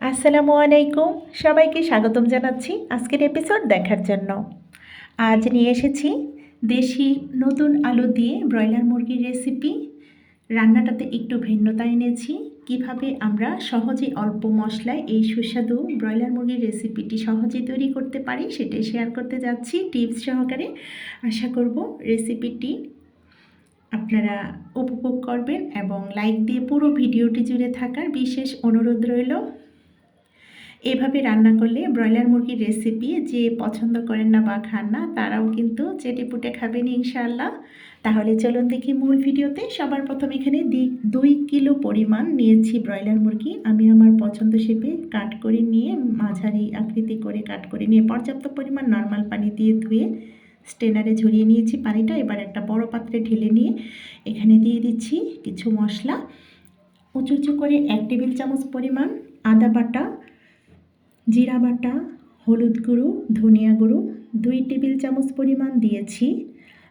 আসসালামু আলাইকুম। সবাইকে স্বাগতম জানাচ্ছি আজকের এপিসোড দেখার জন্য। আজ নিয়ে এসেছি দেশি নতুন আলু দিয়ে ব্রয়লার মুরগির রেসিপি রান্নাটাতে একটু ভিন্নতা এনেছি। কীভাবে আমরা সহজে অল্প মশলায় এই সুস্বাদু ব্রয়লার মুরগির রেসিপিটি সহজে তৈরি করতে পারি সেটাই শেয়ার করতে যাচ্ছি টিপস সহকারে। আশা করব রেসিপিটি আপনারা উপভোগ করবেন এবং লাইক দিয়ে পুরো ভিডিওটি জুড়ে থাকার বিশেষ অনুরোধ রইল। এভাবে রান্না করলে ব্রয়লার মুরগির রেসিপি যে পছন্দ করেন না বা খান না, তারাও কিন্তু চেটে পুটে খাবেন ইনশাআল্লাহ। তাহলে চলুন দেখি মূল ভিডিওতে। সবার প্রথম এখানে দুই কিলো পরিমাণ নিয়েছি ব্রয়লার মুরগি। আমি আমার পছন্দ শেপে কাট করে নিয়ে, মাঝারি আকৃতি করে কাট করে নিয়ে, পর্যাপ্ত পরিমাণ নর্মাল পানি দিয়ে ধুয়ে স্টেনারে ঝরিয়ে নিয়েছি। পানিটা এবার একটা বড় পাত্রে ঢেলে নিয়ে এখানে দিয়ে দিচ্ছি কিছু মশলা। উঁচু উঁচু করে এক টেবিল চামচ পরিমাণ আদা বাটা জিরা বাটা, হলুদ গুঁড়ো, ধনিয়া গুঁড়ো, দুই টেবিল চামচ পরিমাণ দিয়েছি।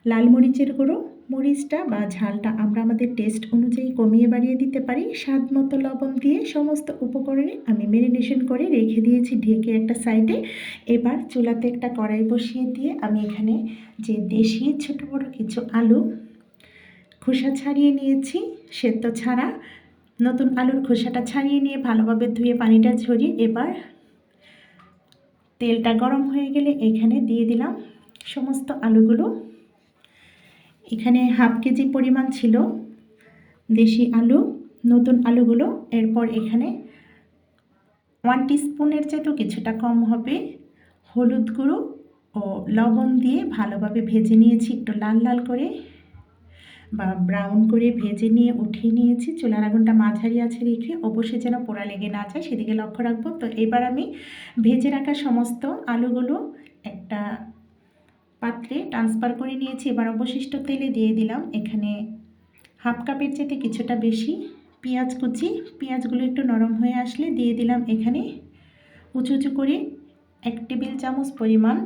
লাল মরিচের গুঁড়ো, মরিচটা বা ঝালটা আমরা আমাদের টেস্ট অনুযায়ী কমিয়ে বাড়িয়ে দিতে পারি। স্বাদ মতো লবণ দিয়ে সমস্ত উপকরণে আমি মেরিনেশন করে রেখে দিয়েছি ঢেকে একটা সাইডে। এবার চুলাতে একটা কড়াই বসিয়ে দিয়ে আমি এখানে যে দেশি ছোটো বড়ো কিছু আলু খোসা ছাড়িয়ে নিয়েছি, সেদ্ধ ছাড়া। নতুন আলুর খোসাটা ছাড়িয়ে নিয়ে ভালোভাবে ধুয়ে পানিটা ঝরিয়ে এবার তেলটা গরম হয়ে গেলে এখানে দিয়ে দিলাম সমস্ত আলুগুলো। এখানে হাফ কেজি পরিমাণ ছিল দেশি আলু, নতুন আলুগুলো। এরপর এখানে ওয়ান টিস্পুনের চেয়েও কিছুটা কম হবে হলুদ গুঁড়ো ও লবণ দিয়ে ভালোভাবে ভেজে নিয়েছি একটু লাল লাল করে। বা ব্রাউন করে ভেজে নিয়ে, উঠিয়ে নিয়েছি। চুলার আগুনটা মাঝারি আছে রেখে অবশ্যই যেন পোড়া লেগে না যায়, সেদিকে লক্ষ্য রাখব। তো এবার আমি ভেজে রাখা সমস্ত আলুগুলো একটা পাত্রে ট্রান্সফার করে নিয়েছি। এবার অবশিষ্ট তেলে দিয়ে দিলাম এখানে হাফ কাপের চেতে কিছুটা বেশি পেঁয়াজ কুচি। পেঁয়াজগুলো একটু নরম হয়ে আসলে দিয়ে দিলাম এখানে উঁচু উঁচু করে এক টেবিল চামচ পরিমাণ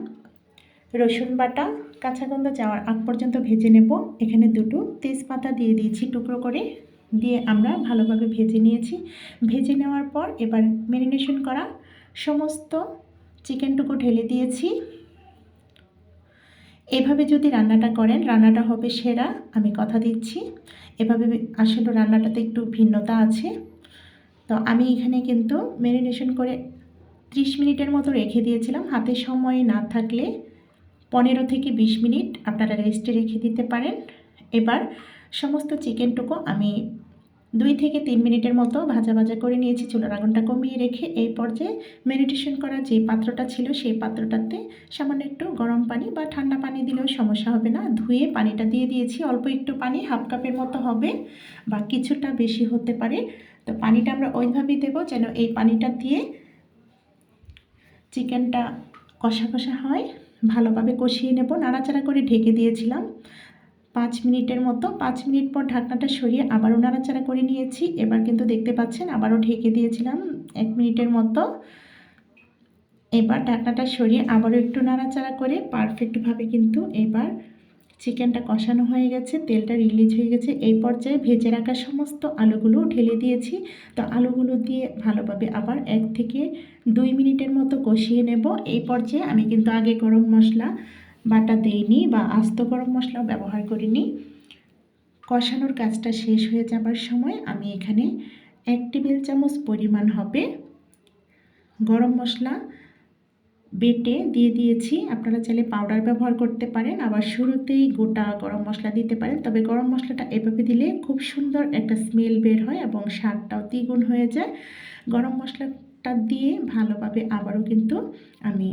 রসুন বাটা, কাঁচা যাওয়ার আগ পর্যন্ত ভেজে নেব। এখানে দুটো তেজপাতা দিয়ে দিয়েছি টুকরো করে, দিয়ে আমরা ভালোভাবে ভেজে নিয়েছি। ভেজে নেওয়ার পর এবার ম্যারিনেশন করা সমস্ত চিকেনটুকু ঢেলে দিয়েছি। এভাবে যদি রান্নাটা করেন, রান্নাটা হবে সেরা, আমি কথা দিচ্ছি। এভাবে আসলে রান্নাটাতে একটু ভিন্নতা আছে। তো আমি এখানে কিন্তু ম্যারিনেশন করে ত্রিশ মিনিটের মতো রেখে দিয়েছিলাম। হাতে সময় না থাকলে পনেরো থেকে বিশ মিনিট আপনারা রেস্টে রেখে দিতে পারেন। এবার সমস্ত চিকেনটুকু আমি দুই থেকে তিন মিনিটের মতো ভাজা ভাজা করে নিয়েছি, চুলার আগুনটা কমিয়ে রেখে। এই পর্যায়ে মেডিটেশন করা যে পাত্রটা ছিল, সেই পাত্রটাতে সামান্য একটু গরম পানি বা ঠান্ডা পানি দিলেও সমস্যা হবে না। ধুয়ে পানিটা দিয়ে দিয়েছি, অল্প একটু পানি, হাফ কাপের মতো হবে বা কিছুটা বেশি হতে পারে। তো পানিটা আমরা ওইভাবেই দেবো যেন এই পানিটা দিয়ে চিকেনটা কষা কষা হয়। ভালোভাবে কষিয়ে নেব। নাড়াচাড়া করে ঢেকে দিয়েছিলাম। পাঁচ মিনিটের মতো। পাঁচ মিনিট পর ঢাকনাটা সরিয়ে আবারও নাড়াচাড়া করে নিয়েছি। এবার কিন্তু দেখতে পাচ্ছেন আবারও ঢেকে দিয়েছিলাম এক মিনিটের মতো। এবার ঢাকনাটা সরিয়ে আবারও একটু নাড়াচাড়া করে পারফেক্টভাবে কিন্তু এবার চিকেনটা কষানো হয়ে গেছে, তেলটা রিলিজ হয়ে গেছে। এই পর্যায়ে ভেজে রাখা সমস্ত আলুগুলো ঢেলে দিয়েছি। তো আলুগুলো দিয়ে ভালোভাবে আবার এক থেকে দুই মিনিটের মতো কষিয়ে নেব। এই পর্যায়ে আমি কিন্তু আগে গরম মশলা, বাটা দেইনি বা আস্ত গরম মশলাও ব্যবহার করিনি। কষানোর কাজটা শেষ হয়ে যাবার সময় আমি এখানে এক টেবিল চামচ পরিমাণ হবে গরম মশলা বেটে দিয়ে দিয়েছি। আপনারা চাইলে পাউডার ব্যবহার করতে পারেন, আবার শুরুতেই গোটা গরম মশলা দিতে পারেন। তবে গরম মশলাটা এভাবে দিলে খুব সুন্দর একটা স্মেল বের হয় এবং স্বাদটাও দ্বিগুণ হয়ে যায়। গরম মশলাটা দিয়ে ভালোভাবে আবারও কিন্তু আমি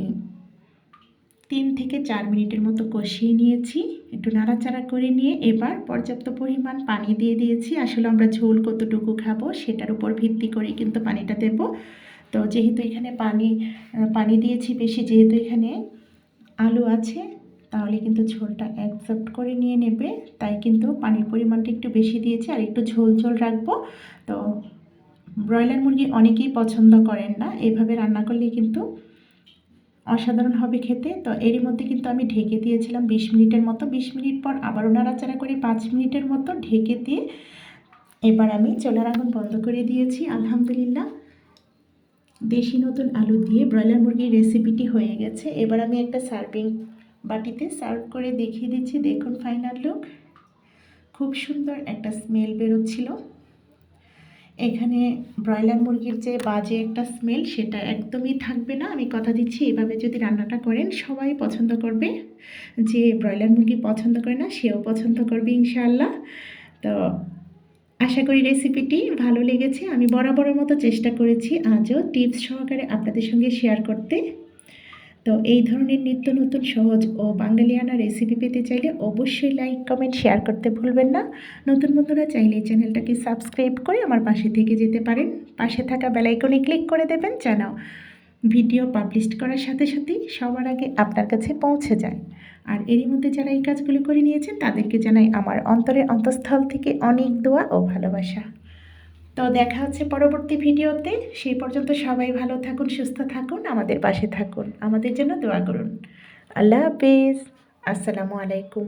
তিন থেকে চার মিনিটের মতো কষিয়ে নিয়েছি। একটু নাড়াচাড়া করে নিয়ে এবার পর্যাপ্ত পরিমাণ পানি দিয়ে দিয়েছি। আসলে আমরা ঝোল কতটুকু খাব সেটার উপর ভিত্তি করে কিন্তু পানিটা দেব। তো যেহেতু এখানে পানি পানি দিয়েছি বেশি, যেহেতু এখানে আলু আছে, তাহলে কিন্তু ঝোলটা অ্যাকসেপ্ট করে নিয়ে নেবে। তাই কিন্তু পানির পরিমাণটা একটু বেশি দিয়েছি আর একটু ঝোল ঝোল রাখব। তো ব্রয়লার মুরগি অনেকেই পছন্দ করেন না, এভাবে রান্না করলে কিন্তু অসাধারণ হবে খেতে। তো এরই মধ্যে কিন্তু আমি ঢেকে দিয়েছিলাম বিশ মিনিটের মতো। বিশ মিনিট পর আবারও নাড়াচাড়া করে পাঁচ মিনিটের মতো ঢেকে দিয়ে এবার আমি চোলার আগুন বন্ধ করে দিয়েছি, আলহামদুলিল্লাহ। দেশি নতুন আলু দিয়ে ব্রয়লার মুরগির রেসিপিটি হয়ে গেছে। এবার আমি একটা সার্ভিং বাটিতে সার্ভ করে দেখিয়ে দিচ্ছি। দেখুন ফাইনাল লুক। খুব সুন্দর একটা স্মেল বেরোচ্ছিল। এখানে ব্রয়লার মুরগির যে বাজে একটা স্মেল, সেটা একদমই থাকবে না। আমি কথা দিচ্ছি, এভাবে যদি রান্নাটা করেন, সবাই পছন্দ করবে। যে ব্রয়লার মুরগি পছন্দ করে না, সেও পছন্দ করবে ইনশাআল্লাহ। তো আশা করি রেসিপিটি ভালো লেগেছে। আমি বরাবরের মতো চেষ্টা করেছি আজও টিপস সহকারে আপনাদের সঙ্গে শেয়ার করতে। তো এই ধরনের নিত্য নতুন সহজ ও বাঙালিয়ানা রেসিপি পেতে চাইলে অবশ্যই লাইক কমেন্ট শেয়ার করতে ভুলবেন না। নতুন বন্ধুরা চাইলে চ্যানেলটাকে সাবস্ক্রাইব করে আমার পাশে থেকে যেতে পারেন। পাশে থাকা বেলাইকনে ক্লিক করে দেবেন যেন ভিডিও পাবলিশ করার সাথে সাথেই সবার আগে আপনার কাছে পৌঁছে যায়। আর এরই মধ্যে যারা এই কাজগুলো করে নিয়েছেন, তাদেরকে জানাই আমার অন্তরের অন্তঃস্থল থেকে অনেক দোয়া ও ভালোবাসা। তো দেখা হচ্ছে পরবর্তী ভিডিওতে। সেই পর্যন্ত সবাই ভালো থাকুন, সুস্থ থাকুন, আমাদের পাশে থাকুন। আমাদের জন্য দোয়া করুন। আল্লাহ হাফিজ। আসসালামু আলাইকুম।